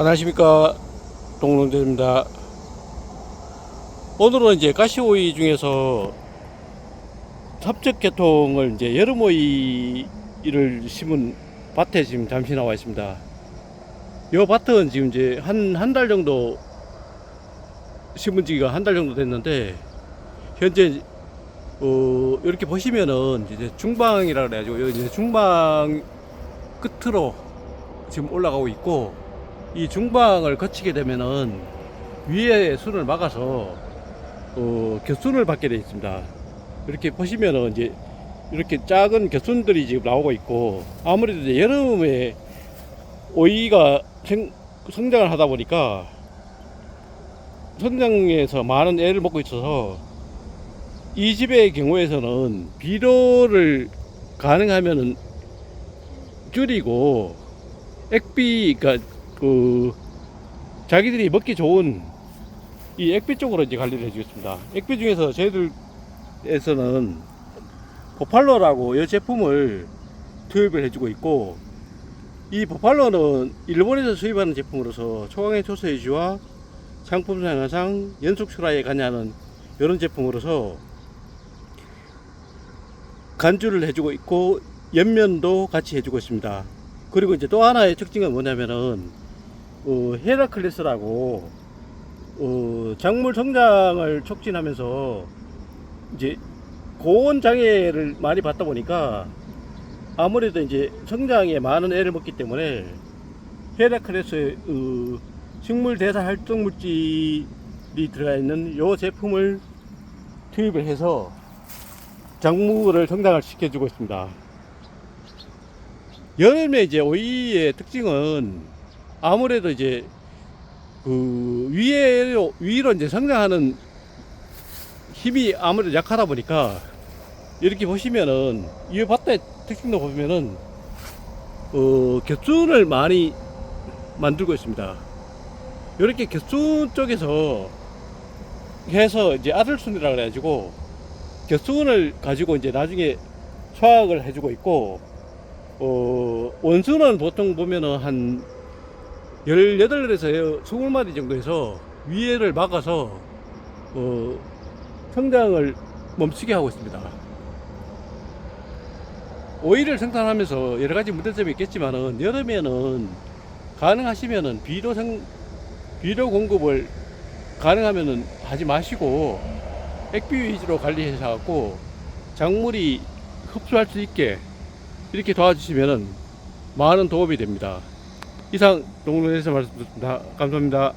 안녕하십니까. 동농대입니다. 오늘은 이제 가시오이 중에서 삽적계통을 이제 여름오이를 심은 밭에 지금 잠시 나와 있습니다. 이 밭은 지금 이제 한 한 달 정도 심은 지가 한 달 정도 됐는데 현재 어 이렇게 보시면은 이제 중방이라 그래가지고 이제 중방 끝으로 지금 올라가고 있고 이 중방을 거치게 되면은 위에 순을 막아서 어, 겨순을 받게 되어 있습니다. 이렇게 보시면은 이제 이렇게 작은 겨순들이 지금 나오고 있고 아무래도 이제 여름에 오이가 생, 성장을 하다 보니까 성장에서 많은 애를 먹고 있어서 이 집의 경우에서는 비료를 가능하면은 줄이고 액비 그러니까 그 자기들이 먹기 좋은 이 액비 쪽으로 이제 관리를 해주겠습니다. 액비 중에서 저희들에서는 보팔로라고 이 제품을 투입을 해주고 있고 이 보팔로는 일본에서 수입하는 제품으로서 초강의 초소유지와 상품 상하상 연속 출하에 관여하는 이런 제품으로서 간주를 해주고 있고 연면도 같이 해주고 있습니다. 그리고 이제 또 하나의 특징은 뭐냐면은 어, 헤라클레스라고 어, 작물 성장을 촉진하면서 이제 고온 장애를 많이 받다 보니까 아무래도 이제 성장에 많은 애를 먹기 때문에 헤라클레스 어, 식물 대사 활동 물질이 들어가 있는 이 제품을 투입을 해서 작물을 성장을 시켜주고 있습니다. 여름에 이제 오이의 특징은 아무래도 이제 그 위로 위로 이제 성장하는 힘이 아무래도 약하다 보니까 이렇게 보시면은 이 밭의 특징도 보면은 어 겹순을 많이 만들고 있습니다. 이렇게 겹순 쪽에서 해서 이제 아들순이라 그래가지고 겹순을 가지고 이제 나중에 수확을 해주고 있고 어, 원수는 보통 보면은 한 18에서 20마리 정도에서 위에를 막아서 어, 성장을 멈추게 하고 있습니다. 오이를 생산하면서 여러 가지 문제점이 있겠지만은 여름에는 가능하시면은 비료 생 비료 공급을 가능하면은 하지 마시고 액비 위주로 관리해서 갖고 작물이 흡수할 수 있게 이렇게 도와주시면 많은 도움이 됩니다. 이상 동료에서 말씀드렸습니다. 감사합니다.